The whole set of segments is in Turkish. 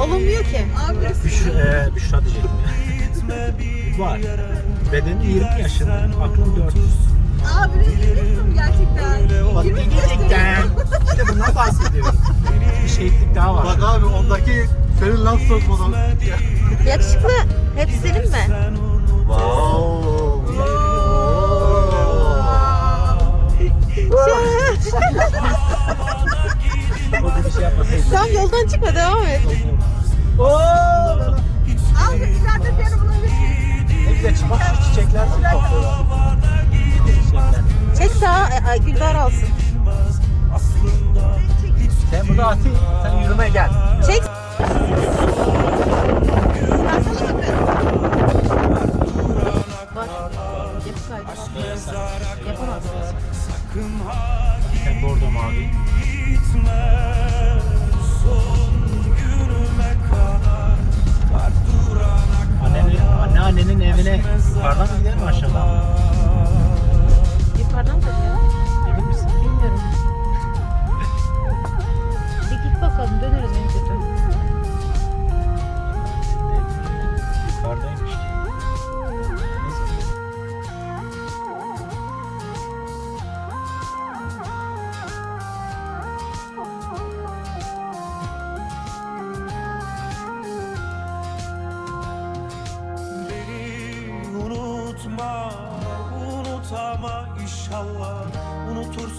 Abi Büş, e, Büşra diyecektim ya. Var. Bedenin 20 yaşında. Aklın 4. abi rezil gerçekten. Bak Yirmi gerçekten. İşte bundan bahsediyorum. Bir şehitlik daha var. Bak abi ondaki senin laf sokmadan. Yakışıklı. Hepsi senin mi? Wow. Şey yapmasaydı. Tam yoldan çıkma devam et. Abi ileride beni bulabilirsin. Ne güzel çıkmak şu çiçekler topluyorlar. Çek sağa e, e, Gülber alsın. Sen burada Ati, sen yürümeye gel. Çek.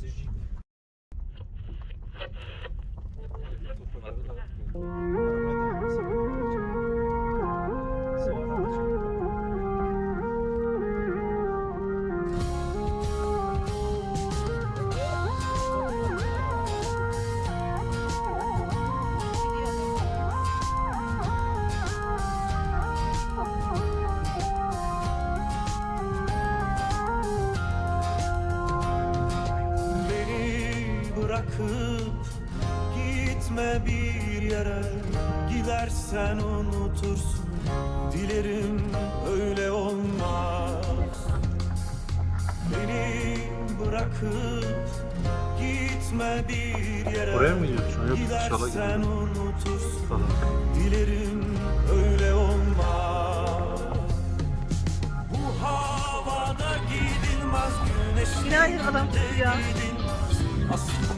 Це ж bırakıp gitme bir yere Gidersen unutursun dilerim öyle olmaz Beni bırakıp gitme bir yere Oraya mı gidiyorsun? Yok, Gidersen unutursun Falan. Dilerim öyle olmaz Bu havada gidilmez güneş Günaydın adam ya. gidilmez Aslında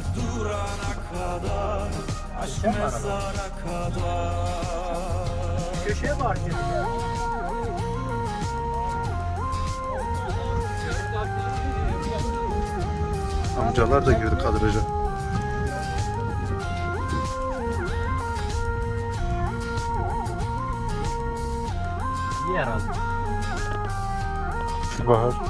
Kalp durana kadar Aşk mezara kadar Köşeye bağır ya. Amcalar da girdi kadraja. İyi herhalde. Bahar.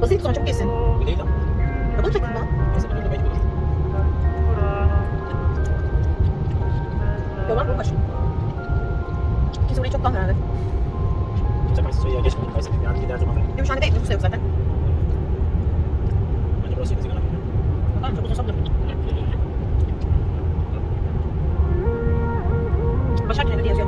Basit sonra çabuk geçsin. Bu değil ama. Ya bunu çektin bana. Neyse dur da belki bulur. Yol var bomboş. Kimse burayı çoktan herhalde. Kimse karşı suya geçmedi. Neyse yani gider zaman. Gümüşhane değil, nüfus da yok zaten. Bence burası yedi sigara. Bakalım çok uzun saplı. Başak Kennedy yazıyor.